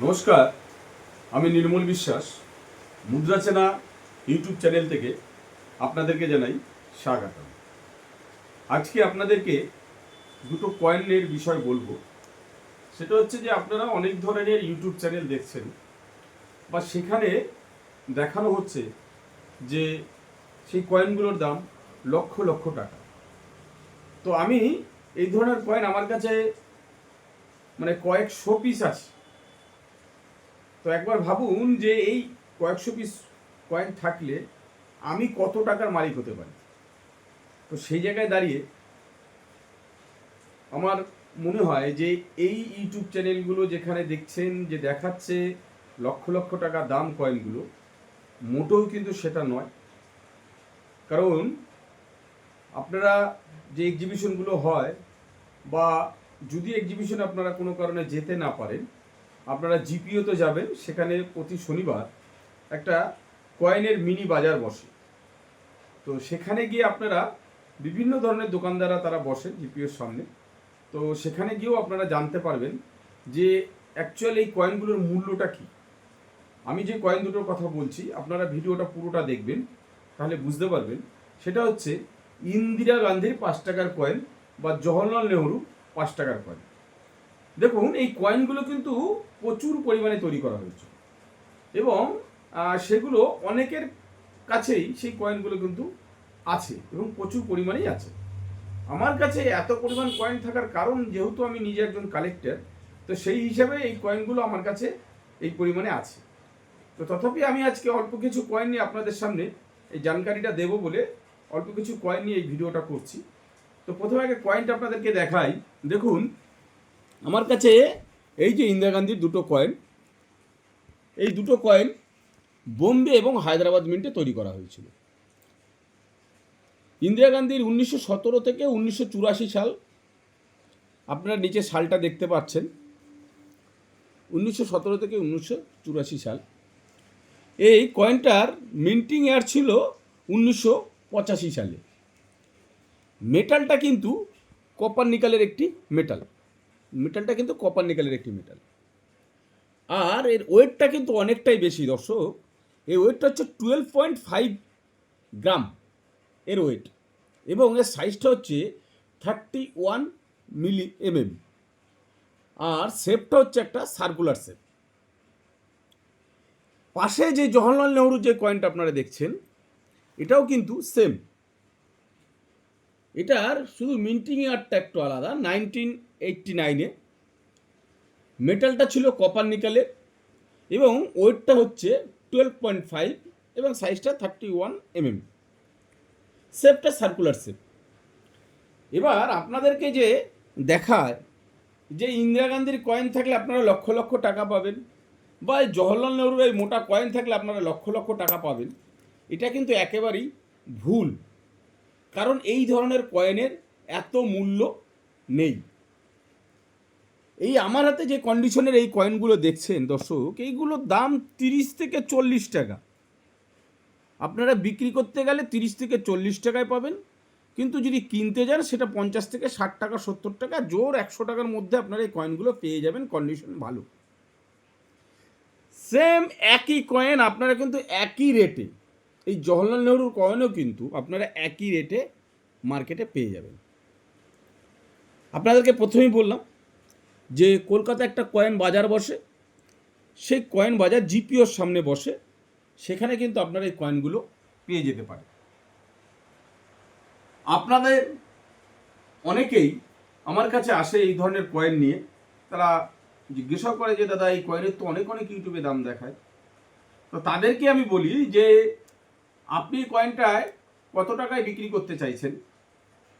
নমস্কার, আমি নির্মল বিশ্বাস। মুদ্রা চেনা ইউটিউব চ্যানেল থেকে আপনাদেরকে জানাই স্বাগত আজকে আপনাদেরকে দুটো কয়েনের বিষয় বলব। সেটা হচ্ছে যে আপনারা অনেক ধরনের ইউটিউব চ্যানেল দেখছেন, বা সেখানে দেখানো হচ্ছে যে সেই কয়েনগুলোর দাম লক্ষ লক্ষ টাকা। তো আমি এই ধরনের কয়েন আমার কাছে মানে কয়েকশো পিস আছে। তো একবার ভাবুন যে এই কয়েকশো পিস কয়েন থাকলে আমি কত টাকার মালিক হতে পারি? তো সেই জায়গায় দাঁড়িয়ে আমার মনে হয় যে এই ইউটিউব চ্যানেলগুলো যেখানে দেখছেন, যে দেখাচ্ছে লক্ষ লক্ষ টাকা দাম কয়েনগুলো মোটেও কিন্তু সেটা নয়। কারণ আপনারা যে এক্সিবিশনগুলো হয় বা যদি এক্সিবিশনে আপনারা কোনো কারণে যেতে না পারেন আপনারা জিপিওতে যাবেন, সেখানে প্রতি শনিবার একটা কয়েনের মিনি বাজার বসে। তো সেখানে গিয়ে আপনারা বিভিন্ন ধরনের দোকানদাররা তারা বসে জিপিওর সামনে। তো সেখানে গিয়েও আপনারা জানতে পারবেন যে অ্যাকচুয়ালি এই কয়েনগুলোর মূল্যটা কী। আমি যে কয়েন দুটোর কথা বলছি, আপনারা ভিডিওটা পুরোটা দেখবেন, তাহলে বুঝতে পারবেন। সেটা হচ্ছে ইন্দিরা গান্ধীর পাঁচ টাকার কয়েন বা জওহরলাল নেহরু পাঁচ টাকার কয়েন। দেখুন, এই কয়েনগুলো কিন্তু প্রচুর পরিমাণে তৈরি করা হয়েছে। এবং সেগুলো অনেকের কাছেই সেই কয়েনগুলো কিন্তু আছে এবং প্রচুর পরিমাণেই আছে। আমার কাছে এত পরিমাণ কয়েন থাকার কারণ, যেহেতু আমি নিজে একজন কালেক্টর তো সেই হিসাবে এই কয়েনগুলো আমার কাছে এই পরিমাণে আছে। তো তথাপি আমি আজকে অল্প কিছু কয়েন নিয়ে আপনাদের সামনে এই জানকারিটা দেবো বলে অল্প কিছু কয়েন নিয়ে এই ভিডিওটা করছি। তো প্রথমে আগে কয়েনটা আপনাদেরকে দেখাই। দেখুন আমার কাছে এই যে ইন্দিরা গান্ধীর দুটো কয়েন এই দুটো কয়েন বোম্বে এবং হায়দ্রাবাদ মিন্টে তৈরি করা হয়েছিল। ইন্দিরা গান্ধীর উনিশশো সতেরো থেকে উনিশশো চুরাশি সাল, আপনারা নিচে সালটা দেখতে পাচ্ছেন। উনিশশো সতেরো থেকে উনিশশো চুরাশি সাল। এই কয়েনটার মিন্টিং এয়ার ছিল উনিশশো পঁচাশি সালে। মেটালটা কিন্তু কপার নিকালের একটি মেটাল মেটালটা কিন্তু কপার নিকালের একটি মেটাল আর এর ওয়েটটা কিন্তু অনেকটাই বেশি, দর্শক। এই ওয়েটটা হচ্ছে টুয়েলভ পয়েন্ট ফাইভ গ্রাম এর ওয়েট। এবং এর সাইজটা হচ্ছে থার্টি ওয়ান মিলি এমএম আর শেপটা হচ্ছে একটা সার্কুলার শেপ পাশে যে জওহরলাল নেহরু যে কয়েনটা আপনারা দেখছেন, এটাও কিন্তু সেম এটার শুধু মিন্টিং ইয়ারটা একটু আলাদা নাইনটিন এইটটি নাইনে মেটালটা ছিল কপার নিকেলের এবং ওয়েটটা হচ্ছে টুয়েলভ পয়েন্ট ফাইভ এবং সাইজটা থার্টি ওয়ান এমএম শেপটা সার্কুলার শেপ এবার আপনাদেরকে যে দেখায় যে ইন্দিরা গান্ধীর কয়েন থাকলে আপনারা লক্ষ লক্ষ টাকা পাবেন বা এই জওহরলাল নেহরুর এই মোটা কয়েন থাকলে আপনারা লক্ষ লক্ষ টাকা পাবেন, এটা কিন্তু একেবারেই ভুল। কারণ এই ধরনের কয়েনের এত মূল্য নেই। এই আমার হাতে যে কন্ডিশনের এই কয়েনগুলো দেখছেন দর্শক, এইগুলোর দাম তিরিশ থেকে চল্লিশ টাকা। আপনারা বিক্রি করতে গেলে তিরিশ থেকে চল্লিশ টাকায় পাবেন। কিন্তু যদি কিনতে যান, সেটা পঞ্চাশ থেকে ষাট টাকা, সত্তর টাকা, জোর একশো টাকার মধ্যে আপনারা এই কয়েনগুলো পেয়ে যাবেন কন্ডিশন ভালো। সেম একই কয়েন আপনারা কিন্তু একই রেটে এই জওহরলাল নেহরুর কয়েনও কিন্তু আপনারা একই রেটে মার্কেটে পেয়ে যাবেন। আপনাদেরকে প্রথমেই বললাম যে কলকাতা একটা কয়েন বাজার বসে, সেই কয়েন বাজার জিপিওর সামনে বসে, সেখানে কিন্তু আপনারা এই কয়েনগুলো পেয়ে যেতে পারেন। আপনাদের অনেকেই আমার কাছে আসে এই ধরনের কয়েন নিয়ে, তারা জিজ্ঞাসা করে যে, দাদা, এই কয়েনের তো অনেক অনেক ইউটিউবে দাম দেখায়। তো তাদেরকে আমি বলি যে আপনি কয়েনটায় কত টাকায় বিক্রি করতে চাইছেন?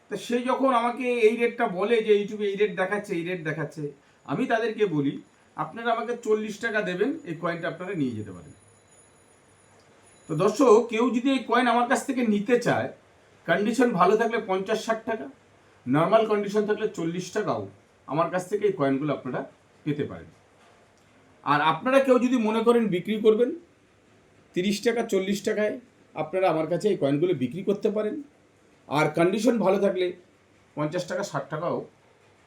তা সে যখন আমাকে এই রেটটা বলে যে ইউটিউবে এই রেট দেখাচ্ছে, এই রেট দেখাচ্ছে, আমি তাদেরকে বলি, আপনারা আমাকে চল্লিশ টাকা দেবেন, এই কয়েনটা আপনারা নিয়ে যেতে পারেন। তো দর্শক, কেউ যদি এই কয়েন আমার কাছ থেকে নিতে চায় কন্ডিশন ভালো থাকলে পঞ্চাশ ষাট টাকা নর্মাল কন্ডিশন থাকলে চল্লিশ টাকাও আমার কাছ থেকে এই কয়েনগুলো আপনারা পেতে পারেন। আর আপনারা কেউ যদি মনে করেন বিক্রি করবেন, তিরিশ টাকা, চল্লিশ টাকায় আপনারা আমার কাছে এই কয়েনগুলো বিক্রি করতে পারেন। আর কন্ডিশন ভালো থাকলে পঞ্চাশ টাকা, ষাট টাকাও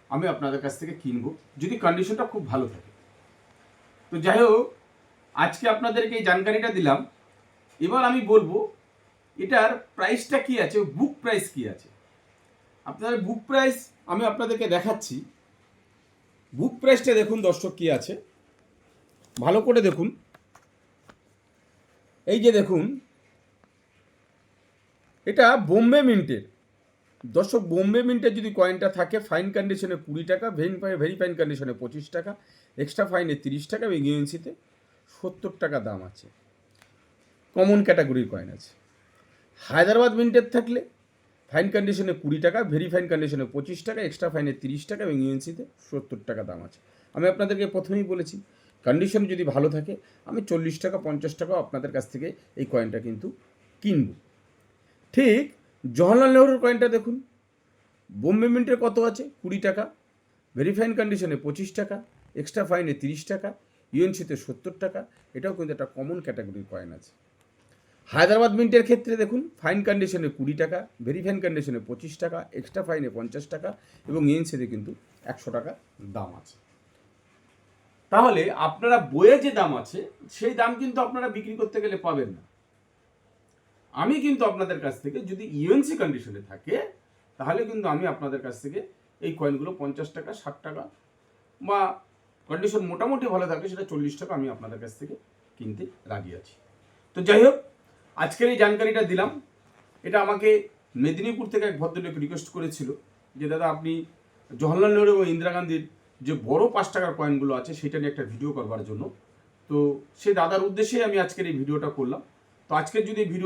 আমি আপনাদের কাছ থেকে কিনবো, যদি কন্ডিশনটা খুব ভালো থাকে। তো যাই হোক, আজকে আপনাদেরকে এই জানকারিটা দিলাম। এবার আমি বলব, এটার প্রাইসটা কি আছে বুক প্রাইস কি আছে? আপনাদের বুক প্রাইস আমি আপনাদেরকে দেখাচ্ছি। বুক প্রাইসটা দেখুন দর্শক কি আছে। ভালো করে দেখুন। এই যে দেখুন এটা বোম্বে মিন্টের। দর্শক, বোম্বে মিন্টের যদি কয়েনটা থাকে ফাইন কন্ডিশনে কুড়ি টাকা ভেন ভেরি ফাইন কন্ডিশনে পঁচিশ টাকা এক্সট্রা ফাইনে তিরিশ টাকা, এবং ইউএনসিতে সত্তর টাকা দাম আছে। কমন ক্যাটাগরির কয়েন আছে। হায়দ্রাবাদ মিন্টের থাকলে ফাইন কন্ডিশনে কুড়ি টাকা ভেরি ফাইন কন্ডিশনে পঁচিশ টাকা এক্সট্রা ফাইনে তিরিশ টাকা, এবং ইউএনসিতে সত্তর টাকা দাম আছে। আমি আপনাদেরকে প্রথমেই বলেছি কন্ডিশন যদি ভালো থাকে, আমি চল্লিশ টাকা, পঞ্চাশ টাকাও আপনাদের কাছ থেকে এই কয়েনটা কিন্তু কিনব। ঠিক জওয়াহরলাল নেহরুর কয়েনটা দেখুন। বোম্বে মিন্টের কত আছে? কুড়ি টাকা। ভেরি ফাইন কন্ডিশনে পঁচিশ টাকা এক্সট্রা ফাইনে তিরিশ টাকা ইউএনসিতে সত্তর টাকা, এটাও কিন্তু একটা কমন ক্যাটাগরির কয়েন আছে। হায়দ্রাবাদ মিন্টের ক্ষেত্রে দেখুন ফাইন কন্ডিশনে কুড়ি টাকা ভেরি ফাইন কন্ডিশনে পঁচিশ টাকা এক্সট্রা ফাইনে পঞ্চাশ টাকা এবং ইউএনসিতে কিন্তু একশো টাকা দাম আছে। তাহলে আপনারা বইয়ে যে দাম আছে, সেই দাম কিন্তু আপনারা বিক্রি করতে গেলে পাবেন না। আমি কিন্তু আপনাদের কাছ থেকে যদি ইউএনসি কন্ডিশনে থাকে, তাহলে কিন্তু আমি আপনাদের কাছ থেকে এই কয়েনগুলো পঞ্চাশ টাকা, ষাট টাকা বা কন্ডিশন মোটামুটি ভালো থাকে সেটা চল্লিশ টাকা আমি আপনাদের কাছ থেকে কিনতে রাজি আছি। তো যাই হোক, আজকের এই জানকারিটা দিলাম। এটা আমাকে মেদিনীপুর থেকে এক ভদ্রলোক রিকোয়েস্ট করেছিল যে, দাদা, আপনি জওহরলাল নেহরু এবং ইন্দিরা গান্ধীর যে বড় পাঁচ টাকার কয়েনগুলো আছে, সেটা নিয়ে একটা ভিডিও করবার জন্য। তো সে দাদার উদ্দেশ্যেই আমি আজকের এই ভিডিওটা করলাম। তো আজকের যদি ভিডিও